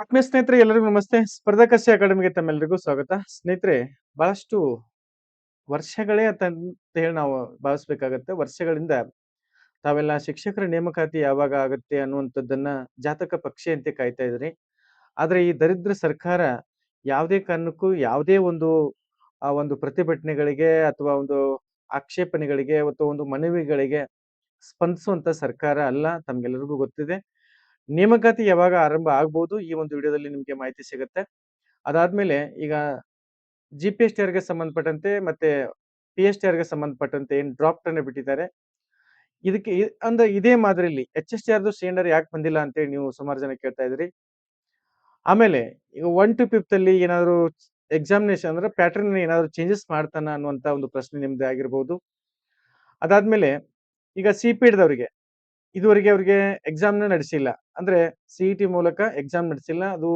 ಆತ್ಮೀಯ ಸ್ನೇಹಿತರೆ, ಎಲ್ಲರಿಗೂ ನಮಸ್ತೆ. ಸ್ಪರ್ಧಾಕರ್ಷಿ ಅಕಾಡೆಮಿಗೆ ತಮ್ಮೆಲ್ಲರಿಗೂ ಸ್ವಾಗತ. ಸ್ನೇಹಿತರೆ, ಬಹಳಷ್ಟು ವರ್ಷಗಳೇ ಅಂತ ಅಂತ ಹೇಳಿ ನಾವು ಭಾವಿಸ್ಬೇಕಾಗತ್ತೆ. ವರ್ಷಗಳಿಂದ ತಾವೆಲ್ಲ ಶಿಕ್ಷಕರ ನೇಮಕಾತಿ ಯಾವಾಗ ಆಗುತ್ತೆ ಅನ್ನುವಂಥದ್ದನ್ನ ಜಾತಕ ಪಕ್ಷಿಯಂತೆ ಕಾಯ್ತಾ ಇದ್ರಿ. ಆದ್ರೆ ಈ ದರಿದ್ರ ಸರ್ಕಾರ ಯಾವುದೇ ಕಾರಣಕ್ಕೂ ಯಾವುದೇ ಒಂದು, ಆ ಒಂದು ಪ್ರತಿಭಟನೆಗಳಿಗೆ ಅಥವಾ ಒಂದು ಆಕ್ಷೇಪಣೆಗಳಿಗೆ ಅಥವಾ ಒಂದು ಮನವಿಗಳಿಗೆ ಸ್ಪಂದಿಸುವಂತ ಸರ್ಕಾರ ಅಲ್ಲ ತಮ್ಗೆಲ್ಲರಿಗೂ ಗೊತ್ತಿದೆ. ನೇಮಕಾತಿ ಯಾವಾಗ ಆರಂಭ ಆಗ್ಬೋದು ಈ ಒಂದು ವಿಡಿಯೋದಲ್ಲಿ ನಿಮಗೆ ಮಾಹಿತಿ ಸಿಗುತ್ತೆ. ಅದಾದ್ಮೇಲೆ ಈಗ ಜಿ ಪಿ ಎಸ್ ಟಿ ಆರ್ಗೆ ಸಂಬಂಧಪಟ್ಟಂತೆ ಮತ್ತೆ ಪಿ ಎಸ್ ಟಿ ಆರ್ಗೆ ಸಂಬಂಧಪಟ್ಟಂತೆ ಏನು ಡ್ರಾಫ್ಟ್ ಬಿಟ್ಟಿದ್ದಾರೆ. ಇದಕ್ಕೆ ಅಂದ್ರೆ ಇದೇ ಮಾದರಿಯಲ್ಲಿ ಎಚ್ ಎಸ್ ಟಿ ಆರ್ದು ಸಿಲಿಂಡರ್ ಯಾಕೆ ಬಂದಿಲ್ಲ ಅಂತೇಳಿ ನೀವು ಸುಮಾರು ಜನ ಕೇಳ್ತಾ ಇದ್ರಿ ಆಮೇಲೆ ಈಗ ಒನ್ ಟು ಫಿಫ್ತ್ ಅಲ್ಲಿ ಏನಾದ್ರು ಎಕ್ಸಾಮಿನೇಷನ್ ಅಂದ್ರೆ ಪ್ಯಾಟರ್ನ್ ಏನಾದರೂ ಚೇಂಜಸ್ ಮಾಡ್ತಾನ ಅನ್ನುವಂತ ಒಂದು ಪ್ರಶ್ನೆ ನಿಮ್ದು ಆಗಿರ್ಬೋದು. ಅದಾದ್ಮೇಲೆ ಈಗ ಸಿ ಪಿ ಇಡ್ದವ್ರಿಗೆ ಇದುವರೆಗೆ ಅವ್ರಿಗೆ ಎಕ್ಸಾಮ್ ನಡೆಸಿಲ್ಲ. ಅಂದ್ರೆ ಸಿಇಟಿ ಮೂಲಕ ಎಕ್ಸಾಮ್ ನಡೆಸಿಲ್ಲ. ಅದು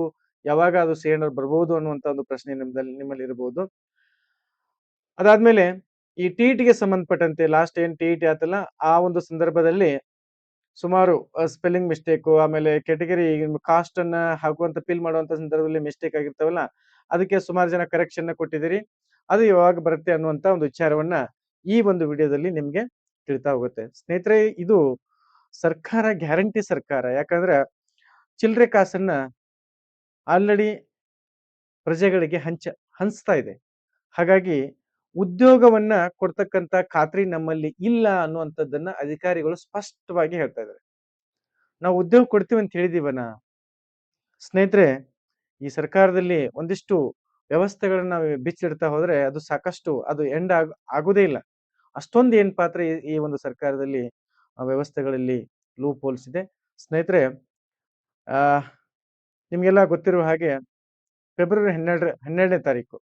ಯಾವಾಗ ಅದು ಸಿ ಬರಬಹುದು ಅನ್ನುವಂತ ಒಂದು ಪ್ರಶ್ನೆ ನಿಮ್ಮದಲ್ಲಿ ನಿಮ್ಮಲ್ಲಿ ಇರಬಹುದು ಅದಾದ್ಮೇಲೆ ಈ ಟಿ ಗೆ ಸಂಬಂಧಪಟ್ಟಂತೆ ಲಾಸ್ಟ್ ಏನ್ ಟಿ ಟಿ ಆತಲ್ಲ, ಆ ಒಂದು ಸಂದರ್ಭದಲ್ಲಿ ಸುಮಾರು ಸ್ಪೆಲ್ಲಿಂಗ್ ಮಿಸ್ಟೇಕು ಆಮೇಲೆ ಕೆಟಗರಿ ಕಾಸ್ಟ್ ಅನ್ನ ಹಾಕುವಂತ ಫಿಲ್ ಮಾಡುವಂತ ಸಂದರ್ಭದಲ್ಲಿ ಮಿಸ್ಟೇಕ್ ಆಗಿರ್ತಾವಲ್ಲ, ಅದಕ್ಕೆ ಸುಮಾರು ಜನ ಕರೆಕ್ಷನ್ ಕೊಟ್ಟಿದ್ದೀರಿ. ಅದು ಯಾವಾಗ ಬರುತ್ತೆ ಅನ್ನುವಂತ ಒಂದು ವಿಚಾರವನ್ನ ಈ ಒಂದು ವಿಡಿಯೋದಲ್ಲಿ ನಿಮ್ಗೆ ತಿಳಿತಾ ಹೋಗುತ್ತೆ. ಸ್ನೇಹಿತರೆ, ಇದು ಸರ್ಕಾರ ಗ್ಯಾರಂಟಿ ಸರ್ಕಾರ. ಯಾಕಂದ್ರೆ ಚಿಲ್ಲರೆ ಕಾಸನ್ನ ಆಲ್ರೆಡಿ ಪ್ರಜೆಗಳಿಗೆ ಹಂಚ, ಹಂಚ್ತಾ ಇದೆ. ಹಾಗಾಗಿ ಉದ್ಯೋಗವನ್ನ ಕೊಡ್ತಕ್ಕಂತ ಖಾತ್ರಿ ನಮ್ಮಲ್ಲಿ ಇಲ್ಲ ಅನ್ನುವಂಥದ್ದನ್ನ ಅಧಿಕಾರಿಗಳು ಸ್ಪಷ್ಟವಾಗಿ ಹೇಳ್ತಾ ಇದ್ದಾರೆ. ನಾವು ಉದ್ಯೋಗ ಕೊಡ್ತೀವಿ ಅಂತ ಹೇಳಿದೀವನ? ಸ್ನೇಹಿತರೆ, ಈ ಸರ್ಕಾರದಲ್ಲಿ ಒಂದಿಷ್ಟು ವ್ಯವಸ್ಥೆಗಳನ್ನ ನಾವು ಬಿಚ್ಚಿಡ್ತಾ ಹೋದ್ರೆ ಅದು ಸಾಕಷ್ಟು, ಅದು ಎಂಡ್ ಆಗ, ಆಗುದೇ ಇಲ್ಲ. ಅಷ್ಟೊಂದು ಏನ್ ಪಾತ್ರ ಈ- ಒಂದು ಸರ್ಕಾರದಲ್ಲಿ ವ್ಯವಸ್ಥೆಗಳಲ್ಲಿ ಲೂಪ್ ಇದೆ. ಸ್ನೇಹಿತರೆ ನಿಮಗೆಲ್ಲ ಗೊತ್ತಿರುವ ಹಾಗೆ ಫೆಬ್ರವರಿ ಹನ್ನೆರಡರ ಹನ್ನೆರಡನೇ ತಾರೀಕು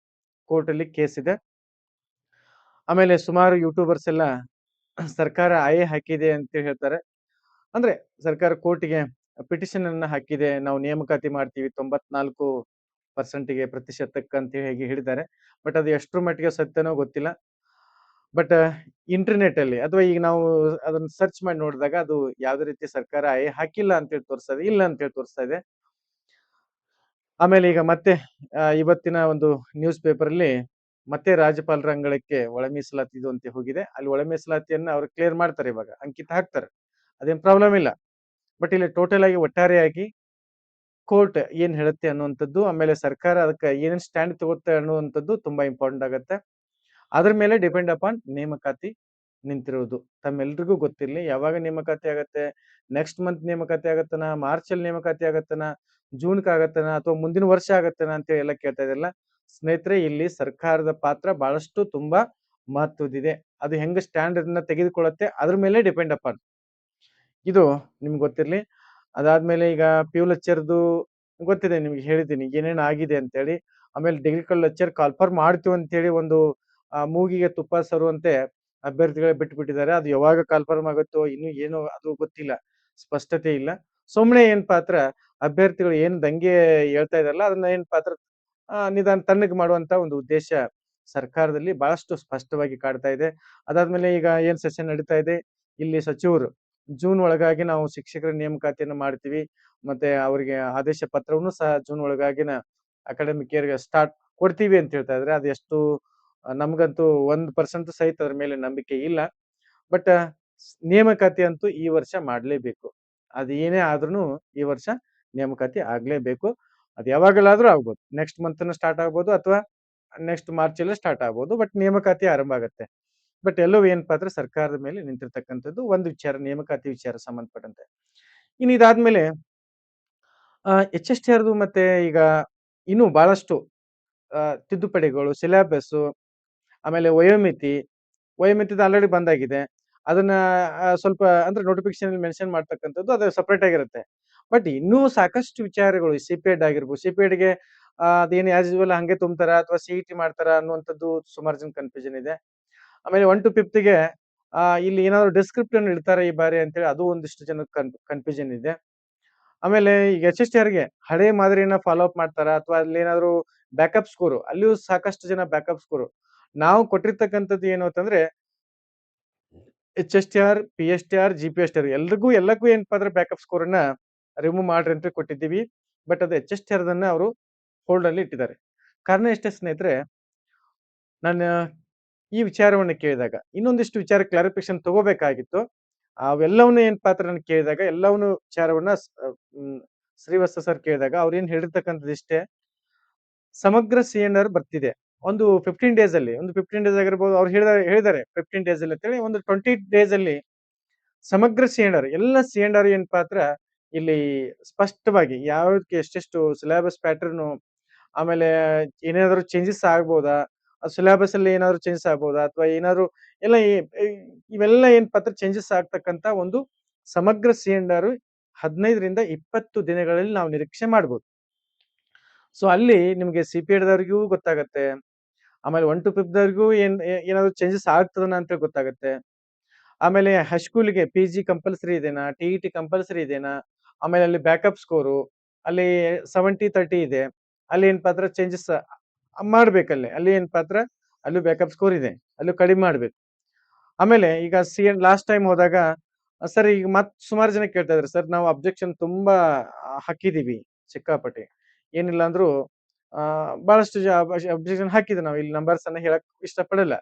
ಕೋರ್ಟಲ್ಲಿ ಕೇಸ್ ಇದೆ. ಆಮೇಲೆ ಸುಮಾರು ಯೂಟ್ಯೂಬರ್ಸ್ ಎಲ್ಲ ಸರ್ಕಾರ ಆಯೆ ಹಾಕಿದೆ ಅಂತ ಹೇಳ್ತಾರೆ. ಅಂದ್ರೆ ಸರ್ಕಾರ ಕೋರ್ಟಿಗೆ ಪಿಟಿಷನ್ ಅನ್ನ ಹಾಕಿದೆ. ನಾವು ನೇಮಕಾತಿ ಮಾಡ್ತೀವಿ ತೊಂಬತ್ನಾಲ್ಕು ಪರ್ಸೆಂಟಿಗೆ ಪ್ರತಿಶತಕ್ಕಂತ ಹೇಗೆ ಹೇಳಿ ಹೇಳಿದ್ದಾರೆ. ಬಟ್ ಅದು ಎಷ್ಟರ ಮಟ್ಟಿಗೆ ಸತ್ಯನೋ ಗೊತ್ತಿಲ್ಲ. ಬಟ್ ಇಂಟರ್ನೆಟ್ ಅಲ್ಲಿ ಅಥವಾ ಈಗ ನಾವು ಅದನ್ನ ಸರ್ಚ್ ಮಾಡಿ ನೋಡಿದಾಗ ಅದು ಯಾವ್ದೇ ರೀತಿ ಸರ್ಕಾರ ಐ ಹಾಕಿಲ್ಲ ಅಂತ ಹೇಳಿ ತೋರಿಸ್ತಾ ಇದೆ ಇಲ್ಲ ಅಂತ ಹೇಳಿ ತೋರಿಸ್ತಾ ಇದೆ ಆಮೇಲೆ ಈಗ ಮತ್ತೆ ಇವತ್ತಿನ ಒಂದು ನ್ಯೂಸ್ ಪೇಪರ್ ಅಲ್ಲಿ ಮತ್ತೆ ರಾಜ್ಯಪಾಲರ ಅಂಗಳಕ್ಕೆ ಒಳ ಮೀಸಲಾತಿ ಇದು ಅಂತ ಹೋಗಿದೆ. ಅಲ್ಲಿ ಒಳ ಮೀಸಲಾತಿಯನ್ನ ಅವ್ರು ಕ್ಲಿಯರ್ ಮಾಡ್ತಾರೆ ಇವಾಗ, ಅಂಕಿತ ಹಾಕ್ತಾರೆ. ಅದೇನ್ ಪ್ರಾಬ್ಲಮ್ ಇಲ್ಲ. ಬಟ್ ಇಲ್ಲಿ ಟೋಟಲ್ ಆಗಿ ಒಟ್ಟಾರೆಯಾಗಿ ಕೋರ್ಟ್ ಏನ್ ಹೇಳುತ್ತೆ ಅನ್ನುವಂಥದ್ದು, ಆಮೇಲೆ ಸರ್ಕಾರ ಅದಕ್ಕೆ ಏನೇನ್ ಸ್ಟ್ಯಾಂಡ್ ತಗೋತ್ತೆ ಅನ್ನುವಂಥದ್ದು ತುಂಬಾ ಇಂಪಾರ್ಟೆಂಟ್ ಆಗುತ್ತೆ. ಅದ್ರ ಮೇಲೆ ಡಿಪೆಂಡ್ ಅಪಾನ್ ನೇಮಕಾತಿ ನಿಂತಿರೋದು. ತಮ್ಮೆಲ್ರಿಗೂ ಗೊತ್ತಿರಲಿ, ಯಾವಾಗ ನೇಮಕಾತಿ ಆಗತ್ತೆ ನೆಕ್ಸ್ಟ್ ಮಂತ್ ನೇಮಕಾತಿ ಆಗತ್ತನ ಮಾರ್ಚ್ ಅಲ್ಲಿ ನೇಮಕಾತಿ ಆಗತ್ತನ ಜೂನ್ ಆಗತ್ತನ, ಅಥವಾ ಮುಂದಿನ ವರ್ಷ ಆಗತ್ತನ ಅಂತ ಎಲ್ಲ ಕೇಳ್ತಾ ಇದೆಲ್ಲ ಸ್ನೇಹಿತರೆ, ಇಲ್ಲಿ ಸರ್ಕಾರದ ಪಾತ್ರ ಬಹಳಷ್ಟು ತುಂಬಾ ಮಹತ್ವದಿದೆ ಅದು ಹೆಂಗ ಸ್ಟ್ಯಾಂಡರ್ಡ್ನ ತೆಗೆದುಕೊಳ್ಳುತ್ತೆ, ಅದ್ರ ಮೇಲೆ ಡಿಪೆಂಡ್ ಅಪಾನ್ ಇದು ನಿಮ್ಗೆ ಗೊತ್ತಿರ್ಲಿ, ಅದಾದ್ಮೇಲೆ ಈಗ ಪ್ಯೂ ಲೆಕ್ಚರ್ದು ಗೊತ್ತಿದೆ, ನಿಮ್ಗೆ ಹೇಳಿದ್ದೀನಿ, ಏನೇನು ಆಗಿದೆ ಅಂತೇಳಿ. ಆಮೇಲೆ ಡಿಗ್ರಿ ಲೆಕ್ಚರ್ ಕಾಲ್ಫರ್ ಮಾಡ್ತೀವಿ ಅಂತೇಳಿ ಒಂದು ಮೂಗಿಗೆ ತುಪ್ಪ ಸರುವಂತೆ ಅಭ್ಯರ್ಥಿಗಳೇ ಬಿಟ್ಟು ಬಿಟ್ಟಿದ್ದಾರೆ ಅದು ಯಾವಾಗ ಕನ್ಫರ್ಮ್ ಆಗುತ್ತೋ, ಇನ್ನು ಏನು ಅದು ಗೊತ್ತಿಲ್ಲ. ಸ್ಪಷ್ಟತೆ ಇಲ್ಲ. ಸುಮ್ನೆ ಏನ್ ಪಾತ್ರ ಅಭ್ಯರ್ಥಿಗಳು ಏನ್ ದಂಗೆ ಹೇಳ್ತಾ ಇದಾರಲ್ಲ ಅದನ್ನ ಏನ್ ಪಾತ್ರ ನಿಧಾನ ತಣ್ಣಗೆ ಮಾಡುವಂತ ಒಂದು ಉದ್ದೇಶ ಸರ್ಕಾರದಲ್ಲಿ ಬಹಳಷ್ಟು ಸ್ಪಷ್ಟವಾಗಿ ಕಾಡ್ತಾ ಇದೆ. ಅದಾದ್ಮೇಲೆ ಈಗ ಏನ್ ಸೆಷನ್ ನಡೀತಾ ಇದೆ? ಇಲ್ಲಿ ಸಚಿವರು ಜೂನ್ ಒಳಗಾಗಿ ನಾವು ಶಿಕ್ಷಕರ ನೇಮಕಾತಿಯನ್ನು ಮಾಡ್ತೀವಿ. ಮತ್ತೆ ಅವರಿಗೆ ಆದೇಶ ಪತ್ರವನ್ನು ಸಹ ಜೂನ್ ಒಳಗಾಗಿನ ಅಕಾಡೆಮಿಕ್ ಇಯರ್ಗೆ ಸ್ಟಾರ್ಟ್ ಕೊಡ್ತೀವಿ ಅಂತ ಹೇಳ್ತಾ ಇದ್ರೆ ಅದು ಎಷ್ಟು ನಮ್ಗಂತೂ ಒಂದ್ ಪರ್ಸೆಂಟ್ ಸಹಿತ ಅದ್ರ ಮೇಲೆ ನಂಬಿಕೆ ಇಲ್ಲ. ಬಟ್ ನೇಮಕಾತಿ ಅಂತೂ ಈ ವರ್ಷ ಮಾಡಲೇಬೇಕು. ಅದು ಏನೇ ಆದ್ರೂ ಈ ವರ್ಷ ನೇಮಕಾತಿ ಆಗ್ಲೇಬೇಕು. ಅದು ಯಾವಾಗಲಾದ್ರೂ ಆಗ್ಬೋದು. ನೆಕ್ಸ್ಟ್ ಮಂತ್ ಸ್ಟಾರ್ಟ್ ಆಗ್ಬೋದು ಅಥವಾ ನೆಕ್ಸ್ಟ್ ಮಾರ್ಚ್ ಅಲ್ಲೇ ಸ್ಟಾರ್ಟ್ ಆಗ್ಬೋದು. ಬಟ್ ನೇಮಕಾತಿ ಆರಂಭ ಆಗುತ್ತೆ. ಬಟ್ ಎಲ್ಲವೂ ಏನಪ್ಪಾ ಅಂದ್ರೆ ಸರ್ಕಾರದ ಮೇಲೆ ನಿಂತಿರ್ತಕ್ಕಂಥದ್ದು ಒಂದು ವಿಚಾರ, ನೇಮಕಾತಿ ವಿಚಾರ ಸಂಬಂಧಪಟ್ಟಂತೆ. ಇನ್ನು ಇದಾದ್ಮೇಲೆ ಎಚ್ ಎಸ್ ಟಿ ಆರ್ದು ಮತ್ತೆ ಈಗ ಇನ್ನೂ ಬಹಳಷ್ಟು ತಿದ್ದುಪಡಿಗಳು ಸಿಲೆಬಸ್ ಆಮೇಲೆ ವಯೋಮಿತಿ, ವಯೋಮಿತಿದು ಆಲ್ರೆಡಿ ಬಂದಾಗಿದೆ. ಅದನ್ನ ಸ್ವಲ್ಪ, ಅಂದ್ರೆ ನೋಟಿಫಿಕೇಶನ್ ಮೆನ್ಷನ್ ಮಾಡ್ತಕ್ಕಂಥದ್ದು ಅದು ಸಪ್ರೇಟ್ ಆಗಿರುತ್ತೆ. ಬಟ್ ಇನ್ನೂ ಸಾಕಷ್ಟು ವಿಚಾರಗಳು ಸಿ ಪಿ ಎಡ್ ಆಗಿರ್ಬೋದು ಸಿ ಪಿ ಎಡ್ಗೆ ಅದೇನು ಆಸ್ ಯೂಸ್ವಲ್ ಹಂಗೆ ತುಂಬ್ತಾರ ಅಥವಾ ಸಿ ಟಿ ಮಾಡ್ತಾರ ಅನ್ನುವಂಥದ್ದು ಸುಮಾರು ಜನ ಕನ್ಫ್ಯೂಷನ್ ಇದೆ. ಆಮೇಲೆ ಒನ್ ಟು ಫಿಫ್ತ್ಗೆ ಇಲ್ಲಿ ಏನಾದ್ರು ಡಿಸ್ಕ್ರಿಪ್ಷನ್ ಇಡ್ತಾರೆ ಈ ಬಾರಿ ಅಂತೇಳಿ ಅದು ಒಂದಿಷ್ಟು ಜನ ಕನ್ಫ್ಯೂಷನ್ ಇದೆ. ಆಮೇಲೆ ಈಗ ಎಚ್ ಎಸ್ ಟಿ ಆರ್ಗೆ ಹಳೆ ಮಾದರಿನ ಫಾಲೋ ಅಪ್ ಮಾಡ್ತಾರ ಅಥವಾ ಅಲ್ಲಿ ಏನಾದ್ರು ಬ್ಯಾಕಪ್ ಸ್ಕೋರು ಅಲ್ಲಿಯೂ ಸಾಕಷ್ಟು ಜನ ಬ್ಯಾಕಪ್ ಸ್ಕೋರು ನಾವು ಕೊಟ್ಟಿರ್ತಕ್ಕಂಥದ್ದು ಏನು ಅಂತಂದ್ರೆ H S T R P S T R G P S T R ಎಲ್ರಿಗೂ ಎಲ್ಲಕ್ಕೂ ಏನಪ್ಪಾ ಅಂದ್ರೆ ಬ್ಯಾಕಪ್ ಸ್ಕೋರ್ ಅನ್ನ ರಿಮೂವ್ ಮಾಡ್ರಿ ಅಂತ ಕೊಟ್ಟಿದ್ದೀವಿ ಬಟ್ ಅದು ಎಚ್ ಎಸ್ ಟಿ ಆರ್‌ದನ್ನ ಅವರು ಹೋಲ್ಡ್ ಅಲ್ಲಿ ಇಟ್ಟಿದ್ದಾರೆ. ಕಾರಣ ಎಷ್ಟೇ ಸ್ನೇಹಿತರೆ, ನಾನು ಈ ವಿಚಾರವನ್ನು ಕೇಳಿದಾಗ, ಇನ್ನೊಂದಿಷ್ಟು ವಿಚಾರ ಕ್ಲಾರಿಫಿಕೇಶನ್ ತಗೋಬೇಕಾಗಿತ್ತು. ಅವೆಲ್ಲವನ್ನೂ ಏನ್ ಪಾತ್ರ ನಾನು ಕೇಳಿದಾಗ, ಎಲ್ಲವನ್ನು ವಿಚಾರವನ್ನ ಶ್ರೀವತ್ಸ ಸರ್ ಕೇಳಿದಾಗ ಅವ್ರು ಏನ್ ಹೇಳಿರ್ತಕ್ಕಂಥದ್ದು ಇಷ್ಟೇ. ಸಮಗ್ರ ಸಿ ಎನ್ ಆರ್ ಬರ್ತಿದೆ. ಒಂದು 15 ಡೇಸ್ ಅಲ್ಲಿ, ಒಂದು 15 ಡೇಸ್ ಆಗಿರ್ಬೋದು, ಅವ್ರು ಹೇಳಿದಾರೆ ಹೇಳಿದ್ದಾರೆ 15 ಡೇಸ್ ಅಲ್ಲಿ ಅಂತೇಳಿ, ಒಂದು 20 ಡೇಸ್ ಅಲ್ಲಿ ಸಮಗ್ರ ಸಿಎಂಡರ್, ಎಲ್ಲ ಸಿಎಂಡರ್ ಏನ್ ಪಾತ್ರ, ಇಲ್ಲಿ ಸ್ಪಷ್ಟವಾಗಿ ಯಾವ್ದಕ್ಕೆ ಎಷ್ಟೆಷ್ಟು ಸಿಲೆಬಸ್ ಪ್ಯಾಟರ್ನು ಆಮೇಲೆ ಏನಾದ್ರು ಚೇಂಜಸ್ ಆಗ್ಬೋದಾ? ಸಿಲೆಬಸ್ ಅಲ್ಲಿ ಏನಾದ್ರು ಚೇಂಜಸ್ ಆಗ್ಬೋದಾ? ಅಥವಾ ಏನಾದ್ರು, ಎಲ್ಲ ಇವೆಲ್ಲ ಏನ್ ಪಾತ್ರ ಚೇಂಜಸ್ ಆಗ್ತಕ್ಕಂತ ಒಂದು ಸಮಗ್ರ ಸಿ.ಎನ್.ಆರ್ 15ರಿಂದ 20 ದಿನಗಳಲ್ಲಿ ನಾವು ನಿರೀಕ್ಷೆ ಮಾಡ್ಬೋದು. ಸೊ ಅಲ್ಲಿ ನಿಮ್ಗೆ ಸಿ.ಪಿ.ಎಡ್‌ದವ್ರಿಗೂ ಗೊತ್ತಾಗತ್ತೆ. ಆಮೇಲೆ 1-5ದವ್ರಿಗೂ ಏನ್ ಏನಾದ್ರು ಚೇಂಜಸ್ ಆಗ್ತದನ ಅಂತ ಗೊತ್ತಾಗುತ್ತೆ ಆಮೇಲೆ ಹೈಸ್ಕೂಲ್‌ಗೆ ಪಿ.ಜಿ ಕಂಪಲ್ಸರಿ ಇದೆನಾ? ಟಿ ಕಂಪಲ್ಸರಿ ಇದೆನಾ? ಆಮೇಲೆ ಅಲ್ಲಿ ಬ್ಯಾಕಪ್ ಸ್ಕೋರು ಅಲ್ಲಿ 70-30 ಇದೆ. ಅಲ್ಲಿ ಏನ್ ಪಾತ್ರ ಚೇಂಜಸ್ ಮಾಡ್ಬೇಕಲ್ಲಿ. ಅಲ್ಲಿ ಏನ್ ಪಾತ್ರ ಅಲ್ಲೂ ಬ್ಯಾಕಪ್ ಸ್ಕೋರ್ ಇದೆ. ಅಲ್ಲೂ ಕಡಿಮೆ ಮಾಡ್ಬೇಕು. ಆಮೇಲೆ ಈಗ ಸಿ ಎನ್ ಲಾಸ್ಟ್ ಟೈಮ್ ಹೋದಾಗ ಸರ್ ಈಗ ಮತ್ ಸುಮಾರು ಜನ ಕೇಳ್ತಾ ಇದಾರೆ, ಸರ್ ನಾವು ಅಬ್ಜೆಕ್ಷನ್ ತುಂಬಾ ಹಾಕಿದೀವಿ, ಸಿಕ್ಕಾಪಟ್ಟೆ. ಏನಿಲ್ಲ ಅಂದ್ರು ಬಹಳಷ್ಟು ಅಬ್ಜೆಕ್ಷನ್ ಹಾಕಿದ್ವಿ ನಾವು ಇಲ್ಲಿ ನಂಬರ್ಸ್ ಅನ್ನ ಹೇಳಕ್ ಇಷ್ಟಪಡಲ್ಲ.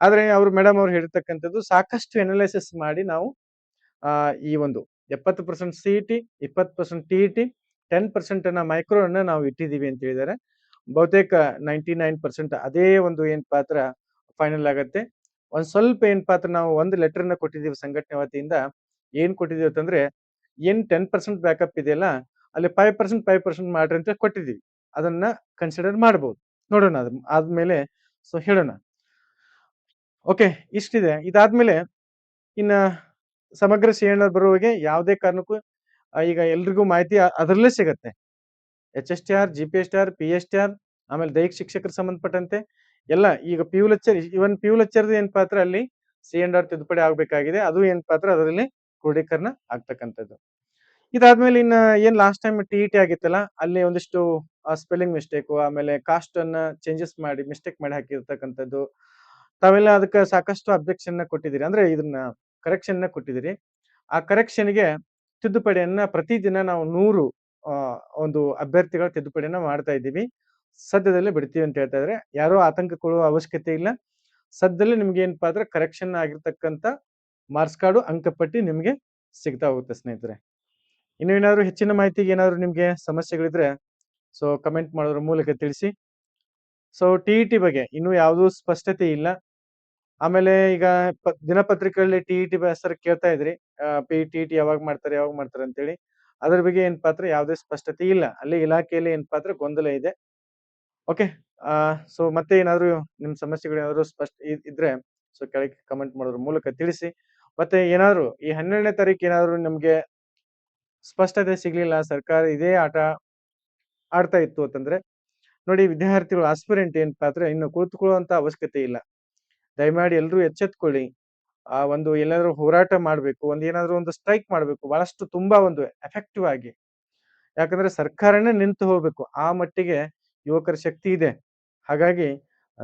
ಆದ್ರೆ ಅವ್ರು ಮೇಡಮ್ ಅವ್ರು ಹೇಳಿರ್ತಕ್ಕಂಥದ್ದು ಸಾಕಷ್ಟು ಅನಲೈಸಿಸ್ ಮಾಡಿ ನಾವು ಆ ಈ ಒಂದು 70% ಸಿ.ಇ.ಟಿ, 20% ಟಿ.ಇ.ಟಿ, 10% ಅನ್ನ ಮೈಕ್ರೋನ ನಾವು ಇಟ್ಟಿದೀವಿ ಅಂತ ಹೇಳಿದ್ದಾರೆ. ಬಹುತೇಕ 99% ಅದೇ ಒಂದು ಏನ್ ಪಾತ್ರ ಫೈನಲ್ ಆಗತ್ತೆ. ಒಂದ್ ಸ್ವಲ್ಪ ಏನ್ ಪಾತ್ರ ನಾವು ಒಂದು ಲೆಟರ್‌ನ ಕೊಟ್ಟಿದ್ದೀವಿ ಸಂಘಟನೆ ವತಿಯಿಂದ. ಏನ್ ಕೊಟ್ಟಿದ್ದೀವಿ ಅಂತಂದ್ರೆ ಏನ್ 10% ಬ್ಯಾಕಪ್ ಇದೆಯಲ್ಲ ಅಲ್ಲಿ 5% 5% ಮಾಡ್ರಿ ಅಂತ ಕೊಟ್ಟಿದ್ದೀವಿ. ಅದನ್ನ ಕನ್ಸಿಡರ್ ಮಾಡ್ಬೋದು. ನೋಡೋಣ ಅದ್, ಆದ್ಮೇಲೆ ಸೊ ಹೇಳೋಣ. ಓಕೆ ಇಷ್ಟಿದೆ. ಇದಾದ್ಮೇಲೆ ಇನ್ನ ಸಮಗ್ರ ಶ್ರೇಣ ಬರುವಾಗೆ ಯಾವುದೇ ಕಾರಣಕ್ಕೂ ಈಗ ಎಲ್ರಿಗೂ ಮಾಹಿತಿ ಅದರಲ್ಲೇ ಸಿಗತ್ತೆ. ಎಸ್ ಟಿ ಆರ್ ಆಮೇಲೆ ದೈಹಿಕ ಶಿಕ್ಷಕರ ಸಂಬಂಧಪಟ್ಟಂತೆ ಎಲ್ಲ, ಈಗ P U lecture even P U ಲೆಕ್ಚರ್‌ದು ಏನ್ ಪಾತ್ರ ಅಲ್ಲಿ ಸಿ ಎಂಡ್ ಆರ್ ತಿದ್ದುಪಡಿ ಆಗ್ಬೇಕಾಗಿದೆ. ಅದು ಏನ್ ಪಾತ್ರ ಅದರಲ್ಲಿ ಕ್ರೋಢೀಕರಣ ಆಗ್ತಕ್ಕಂಥದ್ದು. ಇದಾದ್ಮೇಲೆ ಇನ್ನ ಏನ್ ಲಾಸ್ಟ್ ಟೈಮ್ ಟಿ.ಇ.ಟಿ ಆಗಿತ್ತಲ್ಲ ಅಲ್ಲಿ ಒಂದಿಷ್ಟು ಸ್ಪೆಲ್ಲಿಂಗ್ ಮಿಸ್ಟೇಕು ಆಮೇಲೆ ಕಾಸ್ಟ್ ಅನ್ನ ಚೇಂಜಸ್ ಮಾಡಿ ಮಿಸ್ಟೇಕ್ ಮಾಡಿ ಹಾಕಿರ್ತಕ್ಕಂಥದ್ದು. ತಾವೆಲ್ಲ ಅದಕ್ಕ ಸಾಕಷ್ಟು ಅಬ್ಜೆಕ್ಷನ್‌ನ ಕೊಟ್ಟಿದ್ದೀರಿ. ಅಂದ್ರೆ ಇದನ್ನ ಕರೆಕ್ಷನ್‌ನ ಕೊಟ್ಟಿದ್ದೀರಿ. ಆ ಕರೆಕ್ಷನ್‌ಗೆ ತಿದ್ದುಪಡಿಯನ್ನ ಪ್ರತಿದಿನ ನಾವು ನೂರು ಒಂದು ಅಭ್ಯರ್ಥಿಗಳ ತಿದ್ದುಪಡಿಯನ್ನ ಮಾಡ್ತಾ ಇದ್ದೀವಿ. ಸದ್ಯದಲ್ಲೇ ಬಿಡ್ತೀವಿ ಅಂತ ಹೇಳ್ತಾ ಇದ್ರೆ ಯಾರು ಆತಂಕಗೊಳ್ಳುವ ಅವಶ್ಯಕತೆ ಇಲ್ಲ. ಸದ್ಯದಲ್ಲೇ ನಿಮ್ಗೆ ಏನಪ್ಪಾ ಅಂದ್ರೆ ಕರೆಕ್ಷನ್ ಆಗಿರ್ತಕ್ಕಂತ ಮಾರ್ಕ್ಸ್ ಕಾರ್ಡು, ಅಂಕಪಟ್ಟಿ ನಿಮಗೆ ಸಿಗ್ತಾ ಹೋಗುತ್ತೆ ಸ್ನೇಹಿತರೆ. ಇನ್ನು ಏನಾದರೂ ಹೆಚ್ಚಿನ ಮಾಹಿತಿಗೆ ಏನಾದರೂ ನಿಮಗೆ ಸಮಸ್ಯೆಗಳಿದ್ರೆ ಸೊ ಕಮೆಂಟ್ ಮಾಡೋದ್ರ ಮೂಲಕ ತಿಳಿಸಿ. ಸೊ ಟಿ ಇ ಟಿ ಬಗ್ಗೆ ಇನ್ನೂ ಯಾವುದೂ ಸ್ಪಷ್ಟತೆ ಇಲ್ಲ. ಆಮೇಲೆ ಈಗ ಪ ದಿನಪತ್ರಿಕೆಗಳಲ್ಲಿ ಇ ಟಿ ಸರ್ ಕೇಳ್ತಾ ಇದ್ರಿ. ಟಿ ಇ ಟಿ ಯಾವಾಗ ಮಾಡ್ತಾರೆ ಯಾವಾಗ ಮಾಡ್ತಾರೆ ಅಂತೇಳಿ. ಅದ್ರ ಬಗ್ಗೆ ಏನು ಪಾತ್ರ ಯಾವುದೇ ಸ್ಪಷ್ಟತೆ ಇಲ್ಲ. ಅಲ್ಲಿ ಇಲಾಖೆಯಲ್ಲಿ ಏನು ಪಾತ್ರ ಗೊಂದಲ ಇದೆ. ಓಕೆ. ಸೊ ಮತ್ತೆ ಏನಾದರೂ ನಿಮ್ಮ ಸಮಸ್ಯೆಗಳು ಏನಾದ್ರು ಸ್ಪಷ್ಟ ಇದ್ರೆ ಸೊ ಕೆಳಗೆ ಕಮೆಂಟ್ ಮಾಡೋದ್ರ ಮೂಲಕ ತಿಳಿಸಿ. ಮತ್ತೆ ಏನಾದರೂ ಈ 12ನೇ ತಾರೀಕು ಏನಾದರೂ ನಮ್ಗೆ ಸ್ಪಷ್ಟತೆ ಸಿಗ್ಲಿಲ್ಲ ಸರ್ಕಾರ ಇದೇ ಆಟ ಆಡ್ತಾ ಇತ್ತು ಅಂತಂದ್ರೆ, ನೋಡಿ ವಿದ್ಯಾರ್ಥಿಗಳು ಆಸ್ಪಿರೆಂಟ್ ಏನಪ್ಪಾ ಅಂದ್ರೆ ಇನ್ನು ಕುಳಿತುಕೊಳ್ಳುವಂತ ಅವಶ್ಯಕತೆ ಇಲ್ಲ. ದಯಮಾಡಿ ಎಲ್ಲರೂ ಎಚ್ಚೆತ್ಕೊಳ್ಳಿ ಆ ಒಂದು ಎಲ್ಲಾದ್ರೂ ಹೋರಾಟ ಮಾಡಬೇಕು, ಒಂದು ಏನಾದ್ರು ಒಂದು ಸ್ಟ್ರೈಕ್ ಮಾಡಬೇಕು, ಬಹಳಷ್ಟು ತುಂಬಾ ಒಂದು ಎಫೆಕ್ಟಿವ್ ಆಗಿ. ಯಾಕಂದ್ರೆ ಸರ್ಕಾರನೇ ನಿಂತು ಹೋಗ್ಬೇಕು. ಆ ಮಟ್ಟಿಗೆ ಯುವಕರ ಶಕ್ತಿ ಇದೆ. ಹಾಗಾಗಿ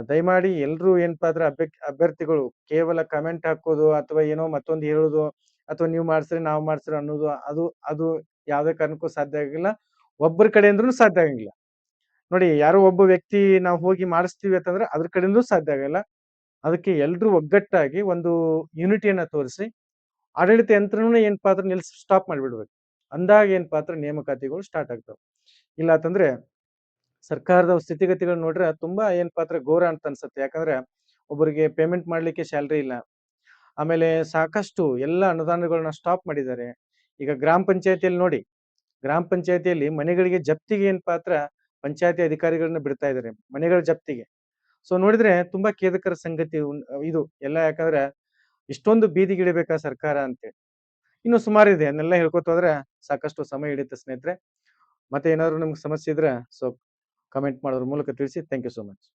ದಯಮಾಡಿ ಎಲ್ಲರೂ ಏನಪ್ಪಾ ಅಂದ್ರೆ ಅಭ್ಯ ಅಭ್ಯರ್ಥಿಗಳು ಕೇವಲ ಕಮೆಂಟ್ ಹಾಕೋದು ಅಥವಾ ಏನೋ ಮತ್ತೊಂದು ಹೇಳೋದು ಅಥವಾ ನೀವು ಮಾಡ್ಸ್ರಿ ನಾವು ಮಾಡ್ಸ್ರಿ ಅನ್ನೋದು ಅದು ಅದು ಯಾವುದೇ ಕಾರಣಕ್ಕೂ ಸಾಧ್ಯ ಆಗಿಲ್ಲ. ಒಬ್ಬರ ಕಡೆಯಿಂದ್ರೂ ಸಾಧ್ಯ ಆಗಂಗಿಲ್ಲ. ನೋಡಿ ಯಾರೋ ಒಬ್ಬ ವ್ಯಕ್ತಿ ನಾವು ಹೋಗಿ ಮಾಡಿಸ್ತೀವಿ ಅಂತಂದ್ರೆ ಅದ್ರ ಕಡೆಯಿಂದಲೂ ಸಾಧ್ಯ ಆಗಲ್ಲ. ಅದಕ್ಕೆ ಎಲ್ಲರೂ ಒಗ್ಗಟ್ಟಾಗಿ ಒಂದು ಯೂನಿಟಿಯನ್ನ ತೋರಿಸಿ, ಆಡಳಿತ ಯಂತ್ರನು ಏನ್ ಪಾತ್ರ ನಿಲ್ಸಿ, ಸ್ಟಾಪ್ ಮಾಡಿಬಿಡ್ಬೇಕು ಅಂದಾಗ ಏನ್ ಪಾತ್ರ ನೇಮಕಾತಿಗಳು ಸ್ಟಾರ್ಟ್ ಆಗ್ತಾವೆ. ಇಲ್ಲ ಅಂತಂದ್ರೆ ಸರ್ಕಾರದ ಸ್ಥಿತಿಗತಿಗಳು ನೋಡ್ರೆ ತುಂಬಾ ಏನ್ ಪಾತ್ರ ಘೋರ ಅಂತ ಅನ್ಸುತ್ತೆ. ಯಾಕಂದ್ರೆ ಒಬ್ಬರಿಗೆ ಪೇಮೆಂಟ್ ಮಾಡ್ಲಿಕ್ಕೆ ಸ್ಯಾಲ್ರಿ ಇಲ್ಲ. ಆಮೇಲೆ ಸಾಕಷ್ಟು ಎಲ್ಲ ಅನುದಾನಗಳನ್ನ ಸ್ಟಾಪ್ ಮಾಡಿದ್ದಾರೆ. ಈಗ ಗ್ರಾಮ ಪಂಚಾಯತಿಯಲ್ಲಿ ನೋಡಿ. ಗ್ರಾಮ ಪಂಚಾಯತಿಯಲ್ಲಿ ಮನೆಗಳಿಗೆ ಜಪ್ತಿಗೆ ಏನ್ ಪಾತ್ರ ಪಂಚಾಯತಿ ಅಧಿಕಾರಿಗಳನ್ನ ಬಿಡ್ತಾ ಇದ್ದಾರೆ. ಮನೆಗಳ ಜಪ್ತಿಗೆ. ಸೊ ನೋಡಿದ್ರೆ ತುಂಬಾ ಖೇದಕರ ಸಂಗತಿ ಇದು ಎಲ್ಲ ಯಾಕಂದ್ರೆ ಇಷ್ಟೊಂದು ಬೀದಿಗಿಡಬೇಕಾ ಸರ್ಕಾರ ಅಂತೇಳಿ. ಇನ್ನು ಸುಮಾರಿದೆ ಅದನ್ನೆಲ್ಲ ಹೇಳ್ಕೊತ ಹೋದ್ರೆ ಸಾಕಷ್ಟು ಸಮಯ ಹಿಡಿಯುತ್ತೆ ಸ್ನೇಹಿತರೆ. ಮತ್ತೆ ಏನಾದ್ರು ನಿಮ್ಗೆ ಸಮಸ್ಯೆ ಇದ್ರೆ ಸೊ ಕಮೆಂಟ್ ಮಾಡೋದ್ರ ಮೂಲಕ ತಿಳಿಸಿ. Thank you so much.